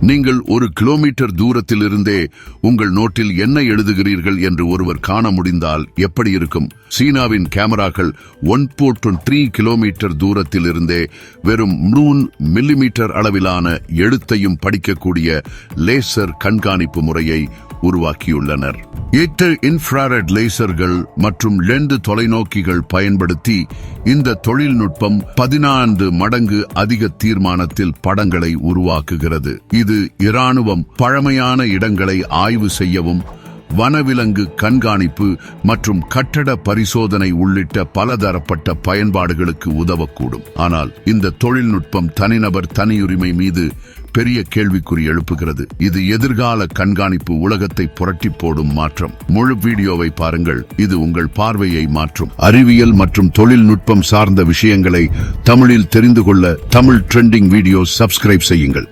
நீங்கள் ஒரு கிலோமீட்டர் தூரத்திலிருந்தே உங்கள் நோட்டில் என்ன எழுதுகிறீர்கள் என்று ஒருவர் காண முடிந்தால் எப்படி இருக்கும்? சீனாவின் கேமராக்கள் ஒன் போர்ட் த்ரீ கிலோமீட்டர் தூரத்தில் இருந்தே வெறும் மூன் மில்லிமீட்டர் அளவிலான எழுத்தையும் படிக்கக்கூடிய லேசர் கண்காணிப்பு முறையை உருவாக்கியுள்ளனர். எட்டு இன்ஃப்ராரெட் லேசர்கள் மற்றும் லெண்டு தொலைநோக்கிகள் பயன்படுத்தி இந்த தொழில்நுட்பம் பதினான்கு மடங்கு அதிக தீர்மானத்தில் படங்களை உருவாக்குகிறது. இது இராணுவம் பழமையான இடங்களை ஆய்வு செய்யவும் வனவிலங்கு கண்காணிப்பு மற்றும் கட்டட பரிசோதனை உள்ளிட்ட பலதரப்பட்ட பயன்பாடுகளுக்கு உதவக்கூடும். ஆனால் இந்த தொழில்நுட்பம் தனிநபர் தனியுரிமை மீது பெரிய கேள்விக்குறி எழுப்புகிறது. இது எதிர்கால கண்காணிப்பு உலகத்தை புரட்டி போடும் மாற்றம். முழு வீடியோவை பாருங்கள். இது உங்கள் பார்வையை மாற்றும். அறிவியல் மற்றும் தொழில்நுட்பம் சார்ந்த விஷயங்களை தமிழில் தெரிந்து கொள்ள தமிழ் ட்ரெண்டிங் வீடியோ சப்ஸ்கிரைப் செய்யுங்கள்.